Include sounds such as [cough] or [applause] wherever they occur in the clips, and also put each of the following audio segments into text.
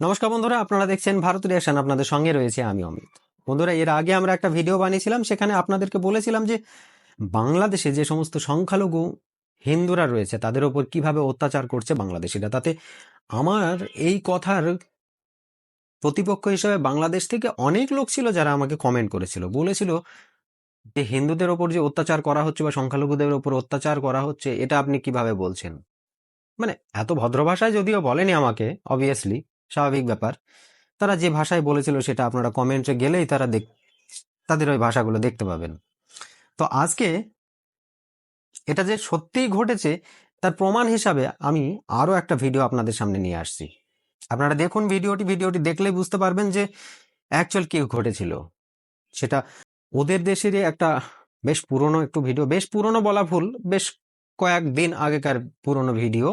নমস্কার বন্ধুরা, আপনারা দেখছেন ভারত রিয়াকশন আপনাদের সঙ্গে রয়েছে আমি অমিত। বন্ধুরা, এর আগে আমরা একটা ভিডিও বানিয়েছিলাম, সেখানে আপনাদেরকে বলেছিলাম যে বাংলাদেশে যে সমস্ত সংখ্যালঘু হিন্দুরা রয়েছে, তাদের ওপর কীভাবে অত্যাচার করছে বাংলাদেশিরা, তাতে আমার এই কথার প্রতিপক্ষ হিসেবে বাংলাদেশ থেকে অনেক লোক ছিল যারা আমাকে কমেন্ট করেছিল। বলেছিল যে হিন্দুদের ওপর যে অত্যাচার করা হচ্ছে বা সংখ্যালঘুদের ওপর অত্যাচার করা হচ্ছে, এটা আপনি কীভাবে বলছেন? মানে এত ভদ্র ভাষায় যদিও বলেনি আমাকে অবভিয়াসলি স্বাভাবিক ব্যাপার। তারা যে ভাষায় বলেছিল সেটা আপনারা কমেন্টে গেলেই তারা দেখ, তাদের ওই ভাষাগুলো দেখতে পাবেন। তো আজকে এটা যে সত্যিই ঘটেছে, তার প্রমাণ হিসাবে আমি আরও একটা ভিডিও আপনাদের সামনে নিয়ে আসছি। আপনারা দেখুন ভিডিওটি ভিডিওটি দেখলেই বুঝতে পারবেন যে অ্যাকচুয়াল কি ঘটেছিল। সেটা ওদের দেশেরই একটা বেশ পুরনো একটু ভিডিও, বেশ পুরনো বলা ভুল, বেশ কয়েকদিন আগেকার পুরনো ভিডিও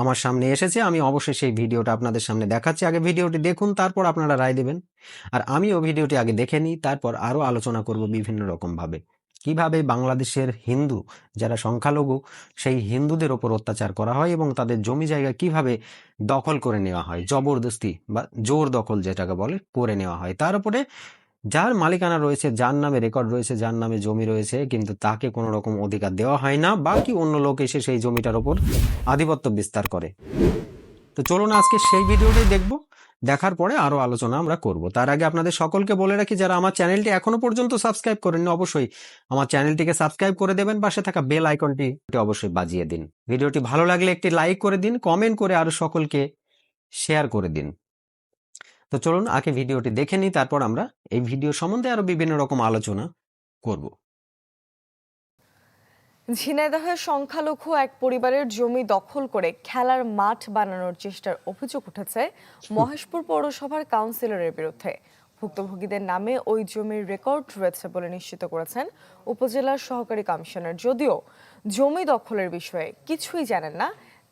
আমার সামনে এসেছে। আমি অবশ্যই সেই ভিডিওটা আপনাদের সামনে দেখাচ্ছি। আগে ভিডিওটি দেখুন, তারপর আপনারা রায় দেবেন। আর আমিও ভিডিওটি আগে দেখে নিই, তারপর আরও আলোচনা করব বিভিন্ন রকমভাবে। কীভাবে বাংলাদেশের হিন্দু, যারা সংখ্যালঘু, সেই হিন্দুদের ওপর অত্যাচার করা হয় এবং তাদের জমি জায়গা কীভাবে দখল করে নেওয়া হয়, জবরদস্তি বা জোর দখল যেটাকে বলে, করে নেওয়া হয়। তার উপরে যার মালিকানা রয়েছে, যার নামে রেকর্ড রয়েছে, যার নামে জমি রয়েছে, কিন্তু তাকে কোনো রকম অধিকার দেওয়া হয় না। বাকি অন্য লোক এসে সেই জমিটার ওপর আধিপত্য বিস্তার করে। তো চলুন আজকে সেই ভিডিওটি দেখব। দেখার পরে আরও আলোচনা আমরা করব। তার আগে আপনাদের সকলকে বলে রাখি, যারা আমার চ্যানেলটি এখনও পর্যন্ত সাবস্ক্রাইব করেননি, অবশ্যই আমার চ্যানেলটিকে সাবস্ক্রাইব করে দেবেন। পাশে থাকা বেল আইকনটি অবশ্যই বাজিয়ে দিন। ভিডিওটি ভালো লাগলে একটি লাইক করে দিন, কমেন্ট করে আরও সকলকে শেয়ার করে দিন। তো চলুন আগে ভিডিওটি দেখে নিই তারপর আমরা এই ভিডিও সম্বন্ধে আরও বিভিন্ন রকম আলোচনা করব। ঝিনাইদহের সংখ্যালঘু এক পরিবারের জমি দখল করে খেলার মাঠ বানানোর চেষ্টার অভিযোগ উঠেছে মহেশপুর পৌরসভার কাউন্সিলরের বিরুদ্ধে। ভুক্তভোগীদের নামে ওই জমির রেকর্ড রয়েছে বলে নিশ্চিত করেছেন উপজেলার সহকারী কমিশনার। যদিও জমি দখলের বিষয়ে কিছুই জানেন না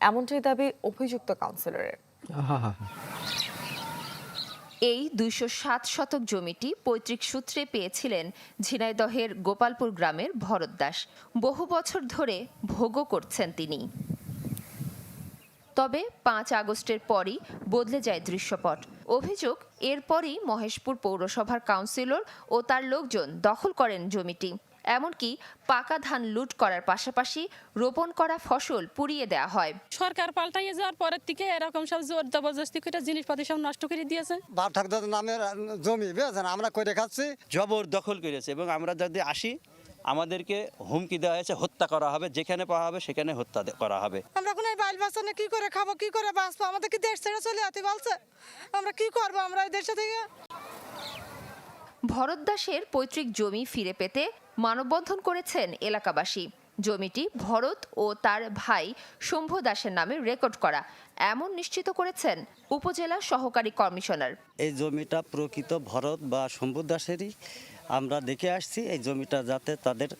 এমনটাই দাবি অভিযুক্ত কাউন্সিলরের। এই দুইশো সাত শতক জমিটি পৈতৃক সূত্রে পেয়েছিলেন ঝিনাইদহের গোপালপুর গ্রামের ভরত দাস। বহু বছর ধরে ভোগও করছেন তিনি। তবে পাঁচ আগস্টের পরই বদলে যায় দৃশ্যপট। অভিযোগ, এরপরই মহেশপুর পৌরসভার কাউন্সিলর ও তার লোকজন দখল করেন জমিটি। এমনকি পাকা ধান লুট করার পাশাপাশি রোপণ করা ফসল পুড়িয়ে দেওয়া হয়। সরকার পাল্টাইয়ে যাওয়ার পরের থেকে এরকম সব জোর জবরদস্তি করে জিনিসপাতি সব নষ্ট করে দিয়েছে। বাপ ঠাকুর নামের জমি বুঝেছেন? আমরা করে খাচ্ছি। জবর দখল করেছে এবং আমরা যদি আসি আমাদেরকে হুমকি দেওয়া হয়েছে হত্যা করা হবে যেখানে পাওয়া হবে সেখানে হত্যা করা হবে। আমরা কোনো বাইল বাঁচানো কি করে খাব কি করে বাঁচবো? আমাদের কি দেশ ছেড়ে চলে যেতে বলছে? আমরা কি করব আমরা এই দেশে থেকে? ভরত দাসের পৈতৃক জমি ফিরে পেতে মানববন্ধন করেছেন এলাকাবাসী। জমিটি ভরত ও তার ভাই শম্ভু দাসের নামে রেকর্ড করা। এমন নিশ্চিত করেছেন উপজেলা সহকারী কমিশনার। এই জমিটা প্রকৃত ভরত বা শম্ভু দাসেরই। আমরা দেখে আসছি এই জমিটা যাতে তাদের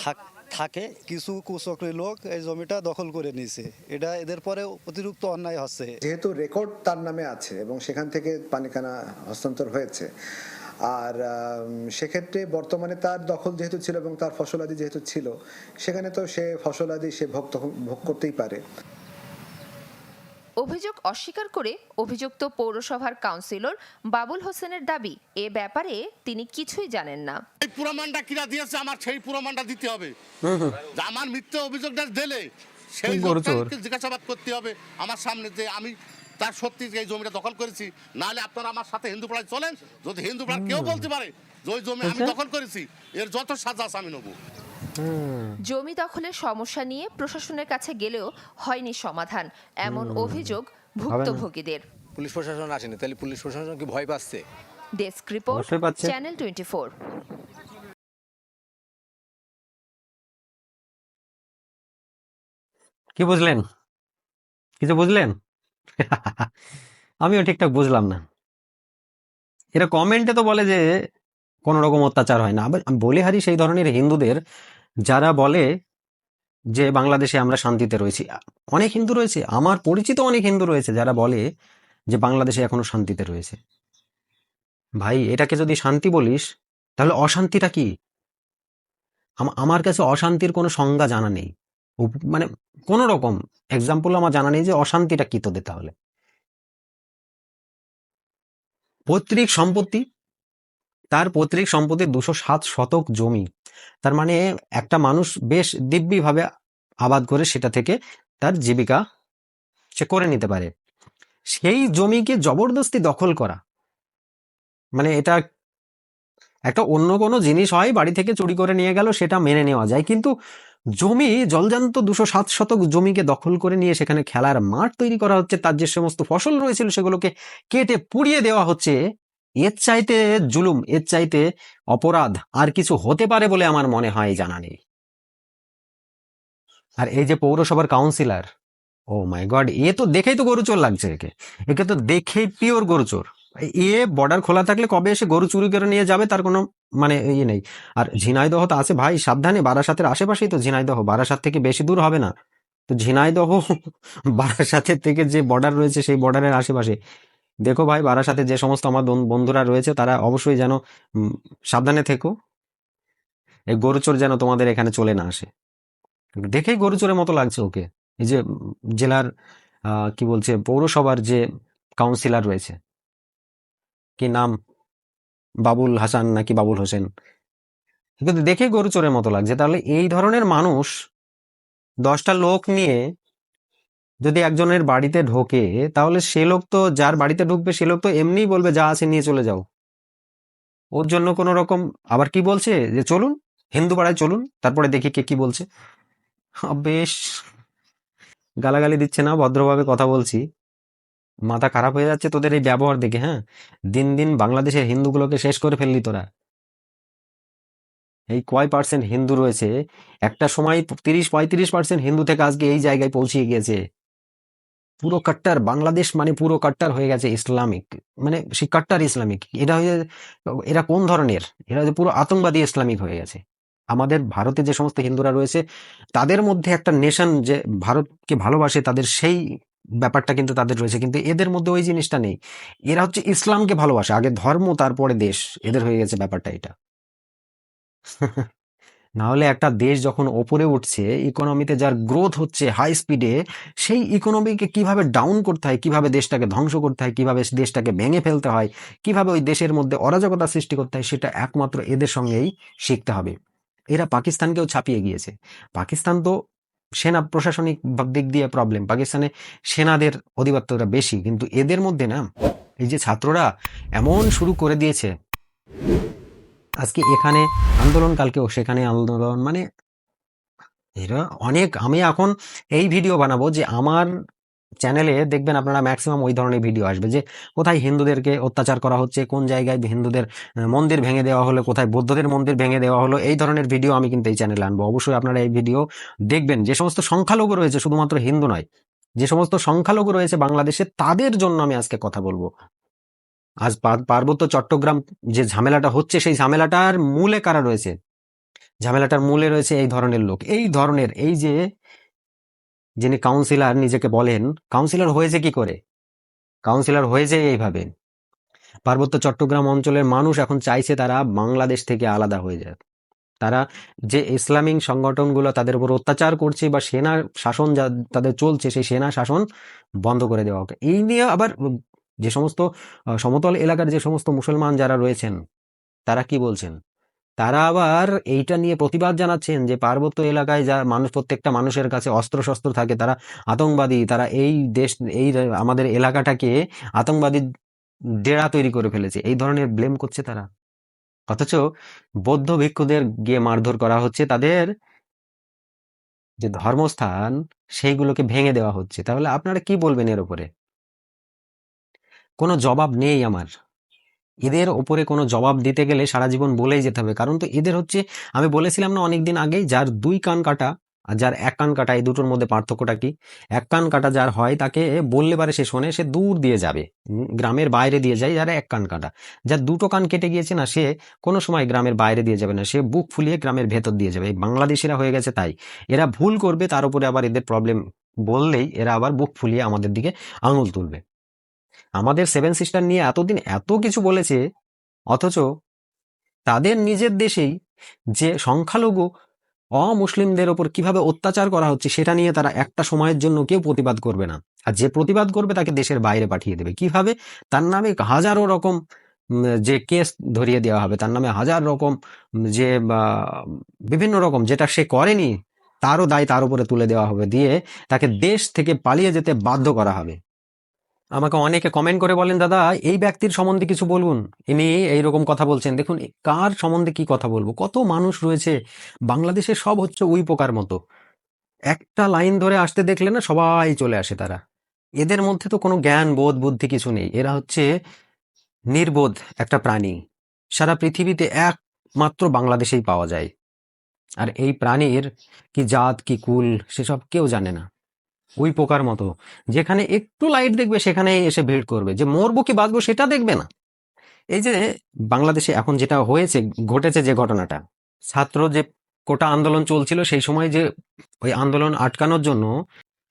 থাক থাকে। কিছু কুচক্রী লোক এই জমিটা দখল করে নিয়েছে। এটা এদের পরে অতিরিক্ত অন্যায় হচ্ছে। যেহেতু রেকর্ড তার নামে আছে এবং সেখান থেকে পানিকানা হস্তান্তর হয়েছে আর সেক্ষেত্রে বর্তমানে তার দখল যেহেতু ছিল এবং তার ফসলাদি যেহেতু ছিল সেখানে তো সে ফসলাদি সে ভোগ ভোগ করতেই পারে। অভিযোগ অস্বীকার করে অভিযুক্ত পৌরসভার কাউন্সিলর বাবুল হোসেনের দাবি এ ব্যাপারে তিনি কিছুই জানেন না। এই প্রমাণটা কিরা দিয়েছে? আমার সেই প্রমাণটা দিতে হবে। আমার মিথ্যে অভিযোগটা দিলে সেই জিজ্ঞাসাবাদ করতে হবে। আমার সামনে যে আমি তার সত্যি এই জমিটা দখল করেছি নাহলে আপনারা আমার সাথে হিন্দু পাড়ায় চলেন যদি হিন্দু পাড়ার কেউ বলতে পারে যে ওই জমি আমি দখল করেছি এর যত সাজা আছে আমি নেব। জমি দখলের সমস্যা নিয়ে প্রশাসনের কাছে গেলেও হয়নি সমাধান এমন অভিযোগ ভুক্তভোগীদের। পুলিশ প্রশাসন আসেনি তাহলে পুলিশ প্রশাসন কি ভয় পাচ্ছে? Desk report channel twenty four. কি বুঝলেন? কিছু বুঝলেন? [laughs] আমিও ঠিকঠাক বুঝলাম না। এরা কমেন্টে তো বলে যে, কোনো রকম অত্যাচার হয় না। আবার আমি বলে হারি, সেই ধরনের হিন্দুদের যারা বলে যে, বাংলাদেশে আমরা শান্তিতে রয়েছি। অনেক হিন্দু রয়েছে। আমার পরিচিত অনেক হিন্দু রয়েছে যারা বলে যে, বাংলাদেশে এখনও শান্তিতে রয়েছে। ভাই, এটাকে যদি শান্তি বলিস, তাহলে অশান্তিটা কি? আম- আমার কাছে অশান্তির কোনো সংজ্ঞা জানা নেই। মানে কোন রকম এক্সাম্পল আমার জানা নেই যে অশান্তিটা কি তোদের তাহলে? পৈতৃক সম্পত্তি, তার পৈতৃক সম্পত্তি দুশো সাত শতক জমি। তার মানে একটা মানুষ বেশ দিব্যিভাবে আবাদ করে সেটা থেকে তার জীবিকা সে করে নিতে পারে। সেই জমিকে জবরদস্তি দখল করা মানে এটা একটা অন্য কোনো জিনিস হয়, বাড়ি থেকে চুরি করে নিয়ে গেল, সেটা মেনে নেওয়া যায়। কিন্তু জমি, জলজান্ত দুশো সাত শতক জমিকে দখল করে নিয়ে সেখানে খেলার মাঠ তৈরি করা হচ্ছে। তার যে সমস্ত ফসল রয়েছিল সেগুলোকে কেটে পুড়িয়ে দেওয়া হচ্ছে। এর চাইতে জুলুম, এর চাইতে অপরাধ আর কিছু হতে পারে বলে আমার মনে হয় জানা নেই। আর এই যে পৌরসভার কাউন্সিলর ও মাই গড, এ তো দেখেই তো গরুচোর লাগছে একে। একে তো দেখেই পিওর গরুচোর। এ বর্ডার খোলা থাকলে কবে এসে গরু চুরি করে নিয়ে যাবে তার কোনো মানে ইয়ে নেই। আর ঝিনাইদহ তো আছে ভাই, সাবধানে বারাসাতের আশেপাশেই তো ঝিনাইদহ, বারাসাত থেকে বেশি দূর হবে না। তো ঝিনাইদহ, বারাসাতের থেকে যে বর্ডার রয়েছে সেই বর্ডারের আশেপাশে। দেখো ভাই, বারাসাতে যে সমস্ত আমার বন্ধুরা রয়েছে তারা অবশ্যই যেন সাবধানে থেকো। এই গরুচোর যেন তোমাদের এখানে চলে না আসে। দেখেই গরুচোরের মতো লাগছে ওকে। এই যে জেলার কি বলছে, পৌরসভার যে কাউন্সিলর রয়েছে। কি নাম? বাবুল হাসান নাকি বাবুল হোসেন? কিন্তু দেখেই গরুচোরের মতো লাগছে। তাহলে এই ধরনের মানুষ দশটা লোক নিয়ে যদি একজনের বাড়িতে ঢোকে, তাহলে সে লোক তো যার বাড়িতে ঢুকবে, সে লোক তো এমনিই বলবে, যা আছে নিয়ে চলে যাও। ওর জন্য কোনো রকম আবার কি বলছে? যে চলুন, হিন্দু পাড়ায় চলুন, তারপরে দেখি কে কি বলছে। বেশ, গালাগালি দিচ্ছে না, ভদ্রভাবে কথা বলছি। মাথা খারাপ হয়ে যাচ্ছে তোদের এই ব্যবহার দেখে হ্যাঁ? দিন দিন বাংলাদেশের হিন্দুগুলোকে শেষ করে ফেললি তোরা। এই কয় পার্সেন্ট হিন্দু রয়েছে? একটা সময় তিরিশ পঁয়ত্রিশ পার্সেন্ট হিন্দু থেকে আজকে এই জায়গায় পৌঁছিয়ে গিয়েছে। পুরো কাট্টার বাংলাদেশ মানে পুরো কাট্টার হয়ে গেছে ইসলামিক। মানে সেই কাট্টার ইসলামিক। এটা হয়ে, এরা কোন ধরনের? এরা যে পুরো আতঙ্কবাদী ইসলামিক হয়ে গেছে। আমাদের ভারতে যে সমস্ত হিন্দুরা রয়েছে, তাদের মধ্যে একটা নেশন যে ভারতকে ভালোবাসে, তাদের সেই ব্যাপারটা কিন্তু তাদের রয়েছে। কিন্তু এদের মধ্যে ওই জিনিসটা নেই। এরা হচ্ছে ইসলামকে ভালোবাসে। আগে ধর্ম, তারপরে দেশ। এদের হয়ে গেছে ব্যাপারটা এটা। [laughs] না হলে একটা দেশ যখন ওপরে উঠছে ইকোনমিতে যার গ্রোথ হচ্ছে হাই স্পিডে সেই ইকোনমিকে কীভাবে ডাউন করতে হয়, কীভাবে দেশটাকে ধ্বংস করতে হয়, কীভাবে দেশটাকে ভেঙে ফেলতে হয়, কীভাবে ওই দেশের মধ্যে অরাজকতা সৃষ্টি করতে হয়, সেটা একমাত্র এদের সঙ্গেই শিখতে হবে। এরা পাকিস্তানকেও ছাপিয়ে গিয়েছে। পাকিস্তান তো সেনা প্রশাসনিক দিক দিয়ে প্রবলেম পাকিস্তানে সেনাদের অধিপত্যটা বেশি, কিন্তু এদের মধ্যে না, এই যে ছাত্ররা এমন শুরু করে দিয়েছে। আজকে এখানে আন্দোলন, কালকেও সেখানে আন্দোলন মানে এরা অনেক, আমি এখন এই ভিডিও বানাবো যে আমার চ্যানেলে দেখবেন আপনারা ম্যাক্সিমাম ওই ধরনের ভিডিও আসবে যে কোথায় হিন্দুদেরকে অত্যাচার করা হচ্ছে, কোন জায়গায় হিন্দুদের মন্দির ভেঙে দেওয়া হলো, কোথায় বৌদ্ধদের মন্দির ভেঙে দেওয়া হলো, এই ধরনের ভিডিও আমি কিন্তু এই চ্যানেলে আনব। অবশ্যই আপনারা এই ভিডিও দেখবেন। যে সমস্ত সংখ্যালঘু রয়েছে, শুধুমাত্র হিন্দু নয়, যে সমস্ত সংখ্যালঘু রয়েছে বাংলাদেশে, তাদের জন্য আমি আজকে কথা বলব। আজ পার্বত্য চট্টগ্রাম যে ঝামেলাটা হচ্ছে, সেই ঝামেলাটার মূলে কারা রয়েছে? ঝামেলাটার মূলে রয়েছে এই ধরনের লোক। এই ধরনের, এই যে যিনি কাউন্সিলর নিজেকে বলেন কাউন্সিলর হয়েছে কি করে? কাউন্সিলর হয়েছে এইভাবে। পার্বত্য চট্টগ্রাম অঞ্চলের মানুষ এখন চাইছে তারা বাংলাদেশ থেকে আলাদা হয়ে যায় তারা যে ইসলামিক সংগঠনগুলো তাদের উপর অত্যাচার করছে বা সেনা শাসন যা তাদের চলছে, সেই সেনা শাসন বন্ধ করে দেওয়া এই নিয়ে আবার যে সমস্ত সমতল এলাকার যে সমস্ত মুসলমান যারা রয়েছেন, তারা কি বলছেন? তারা আবার এইটা নিয়ে প্রতিবাদ জানাচ্ছেন যে পার্বত্য এলাকায় যা মানুষ, প্রত্যেকটা মানুষের কাছে অস্ত্র শস্ত্র থাকে, তারা আতঙ্কবাদী, তারা এই দেশ, এই আমাদের এলাকাটাকে আতঙ্কবাদী ডেরা তৈরি করে ফেলেছে। এই ধরনের ব্লেম করছে তারা। অথচ বৌদ্ধ ভিক্ষুদের গিয়ে মারধর করা হচ্ছে তাদের যে ধর্মস্থান, সেইগুলোকে ভেঙে দেওয়া হচ্ছে। তাহলে আপনারা কি বলবেন এর উপরে? কোনো জবাব নেই আমার। এদের ওপরে কোনো জবাব দিতে গেলে সারা জীবন বলেই যেতে হবে। কারণ তো এদের হচ্ছে, আমি বলেছিলাম না অনেকদিন আগেই যার দুই কান কাটা আর যার এক কান কাটা, এই দুটোর মধ্যে পার্থক্যটা কি? এক কান কাটা যার হয়, তাকে বললে পারে সে শোনে, সে দূর দিয়ে যাবে গ্রামের বাইরে দিয়ে যায়, যারা এক কান কাটা। যার দুটো কান কেটে গিয়েছে না, সে কোনো সময় গ্রামের বাইরে দিয়ে যাবে না, সে বুক ফুলিয়ে গ্রামের ভেতর দিয়ে যাবে। এই বাংলাদেশিরা হয়ে গেছে তাই। এরা ভুল করবে, তার উপরে আবার এদের প্রবলেম বললেই এরা আবার বুক ফুলিয়ে আমাদের দিকে আঙুল তুলবে। আমাদের সেভেন সিস্টার নিয়ে এতদিন এত কিছু বলেছে, অথচ তাদের নিজের দেশেই যে সংখ্যালঘু অমুসলিমদের ওপর কীভাবে অত্যাচার করা হচ্ছে সেটা নিয়ে তারা একটা সময়ের জন্য কেউ প্রতিবাদ করবে না। আর যে প্রতিবাদ করবে তাকে দেশের বাইরে পাঠিয়ে দেবে। কীভাবে? তার নামে হাজারো রকম যে কেস ধরিয়ে দেওয়া হবে, তার নামে হাজার রকম যে বিভিন্ন রকম যেটা সে করেনি, তারও দায় তার উপরে তুলে দেওয়া হবে। দিয়ে তাকে দেশ থেকে পালিয়ে যেতে বাধ্য করা হবে। আমাকে অনেকে কমেন্ট করে বলেন, দাদা, এই ব্যক্তির সম্বন্ধে কিছু বলুন। ইনি এইরকম কথা বলছেন। দেখুন, কার সম্বন্ধে কি কথা বলব? কত মানুষ রয়েছে, বাংলাদেশে সব হচ্ছে উই পোকার মতো। একটা লাইন ধরে আসতে দেখলে না সবাই চলে আসে তারা। এদের মধ্যে তো কোনো জ্ঞান, বোধ, বুদ্ধি কিছু নেই। এরা হচ্ছে নির্বোধ একটা প্রাণী। সারা পৃথিবীতে একমাত্র বাংলাদেশেই পাওয়া যায়। আর এই প্রাণীর কি জাত, কি কুল, সেসব কেউ জানে না। ওই পোকার মতো। যেখানে একটু লাইট দেখবে, সেখানে এসে ভিড় করবে। যে মরবো কি, বাঁচবো সেটা দেখবে না। এই যে বাংলাদেশে এখন যেটা হয়েছে, ঘটেছে যে ঘটনাটা, ছাত্র যে কোটা আন্দোলন চলছিল, সেই সময় যে ওই আন্দোলন আটকানোর জন্য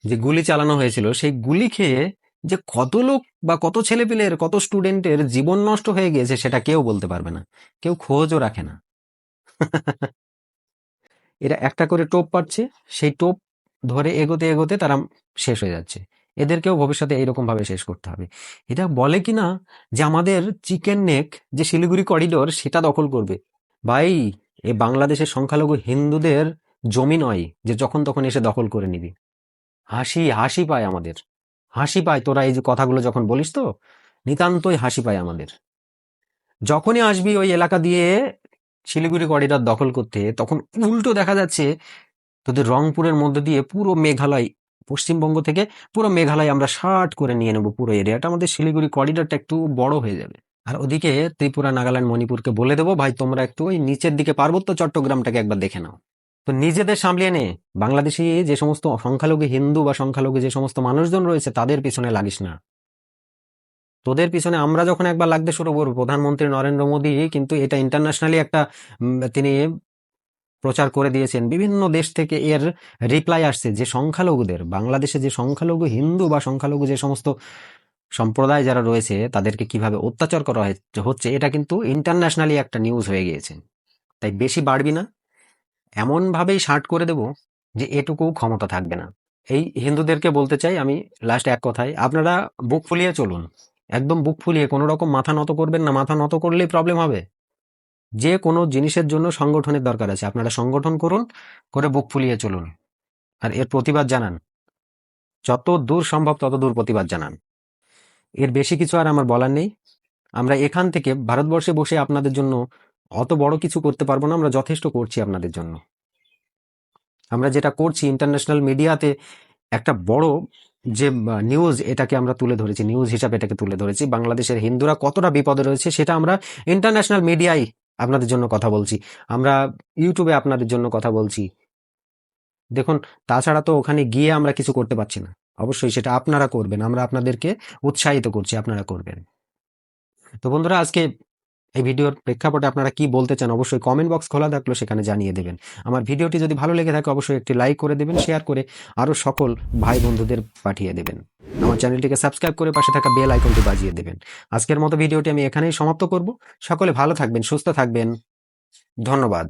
যে গুলি চালানো হয়েছিল, সেই গুলি খেয়ে যে কত লোক বা কত ছেলেপেলের, কত স্টুডেন্টের জীবন নষ্ট হয়ে গিয়েছে, সেটা কেউ বলতে পারবে না। কেউ খোঁজও রাখে না। [laughs] এরা একটা করে টোপ পাচ্ছে, সেই টোপ ধরে এগোতে এগোতে তারা শেষ হয়ে যাচ্ছে। এদেরকেও ভবিষ্যতে এইরকম ভাবে শেষ করতে হবে। এটা বলে কি না যে আমাদের চিকেন নেক, যে শিলিগুড়ি করিডোর, সেটা দখল করবে। ভাই, এ বাংলাদেশের সংখ্যালঘু হিন্দুদের জমি নয় যে যখন তখন এসে দখল করে নিবি। হাসি হাসি পায় আমাদের। হাসি পায় তোরা এই যে কথাগুলো যখন বলিস তো, নিতান্তই হাসি পায় আমাদের। যখনই আসবি ওই এলাকা দিয়ে শিলিগুড়ি করিডোর দখল করতে, তখন উল্টো দেখা যাচ্ছে তোদের রংপুরের মধ্যে দিয়ে পুরো মেঘালয়, পশ্চিমবঙ্গ থেকে পুরো মেঘালয় আমরা শার্ট করে নিয়ে নেব পুরো এরিয়াটা। আমাদের শিলিগুড়ি করিডোরটা একটু বড় হয়ে যাবে। আর ওদিকে ত্রিপুরা, নাগাল্যান্ড, মণিপুরকে বলে দেবো, ভাই তোমরা একটু ওই নিচের দিকে পার্বত্য চট্টগ্রামটাকে একবার দেখে নাও। তো নিজেদের সামলিয়ে নে। বাংলাদেশি যে সমস্ত সংখ্যালঘু হিন্দু বা সংখ্যালঘু যে সমস্ত মানুষজন রয়েছে, তাদের পিছনে লাগিস না। তোদের পিছনে আমরা যখন একবার লাগতে শুরু করব, প্রধানমন্ত্রী নরেন্দ্র মোদী, কিন্তু এটা ইন্টারন্যাশনালি একটা তিনি প্রচার করে দিয়েছেন। বিভিন্ন দেশ থেকে এর রিপ্লাই আসছে যে সংখ্যালঘুদের, বাংলাদেশে যে সংখ্যালঘু হিন্দু বা সংখ্যালঘু যে সমস্ত সম্প্রদায় যারা রয়েছে, তাদেরকে কীভাবে অত্যাচার করা হচ্ছে এটা কিন্তু ইন্টারন্যাশনালি একটা নিউজ হয়ে গিয়েছে। তাই বেশি বাড়বি না। এমনভাবেই শার্ট করে দেব যে এটুকু ক্ষমতা থাকবে না। এই হিন্দুদেরকে বলতে চাই আমি লাস্ট এক কথায়, আপনারা বুক ফুলিয়ে চলুন। একদম বুক ফুলিয়ে কোনো রকম মাথা নত করবেন না, মাথা নত করলেই প্রবলেম হবে। যে কোনো জিনিসের জন্য সংগঠনের দরকার আছে। আপনারা সংগঠন করুন, করে বুক ফুলিয়ে চলুন। আর এর প্রতিবাদ জানান। যত দূর সম্ভব তত দূর প্রতিবাদ জানান। এর বেশি কিছু আর আমার বলার নেই। আমরা এখান থেকে ভারতবর্ষে বসে আপনাদের জন্য অত বড় কিছু করতে পারব না, আমরা যথেষ্ট করছি আপনাদের জন্য। আমরা যেটা করছি ইন্টারন্যাশনাল মিডিয়াতে একটা বড় যে নিউজ এটাকে আমরা তুলে ধরেছি নিউজ হিসাবে এটাকে তুলে ধরেছি। বাংলাদেশের হিন্দুরা কতটা বিপদে রয়েছে সেটা আমরা ইন্টারন্যাশনাল মিডিয়ায় আপনাদের জন্য কথা বলছি। আমরা ইউটিউবে আপনাদের জন্য কথা বলছি। দেখুন, তাছাড়া তো ওখানে গিয়ে আমরা কিছু করতে পারছি না। অবশ্যই সেটা আপনারা করবেন, আমরা আপনাদেরকে উৎসাহিত করছি, আপনারা করবেন। তো বন্ধুরা, আজকে এই ভিডিওর প্রেক্ষাপটে আপনারা কি বলতে চান অবশ্যই কমেন্ট বক্স খোলা থাকল, সেখানে জানিয়ে দেবেন। আমার ভিডিওটি যদি ভালো লেগে থাকে, অবশ্যই একটি লাইক করে দেবেন শেয়ার করে আরও সকল ভাই বন্ধুদের পাঠিয়ে দেবেন। আমার চ্যানেলটিকে সাবস্ক্রাইব করে পাশে থাকা বেল আইকনটি বাজিয়ে দেবেন। আজকের মতো ভিডিওটি আমি এখানেই সমাপ্ত করব। সকলে ভালো থাকবেন, সুস্থ থাকবেন। ধন্যবাদ।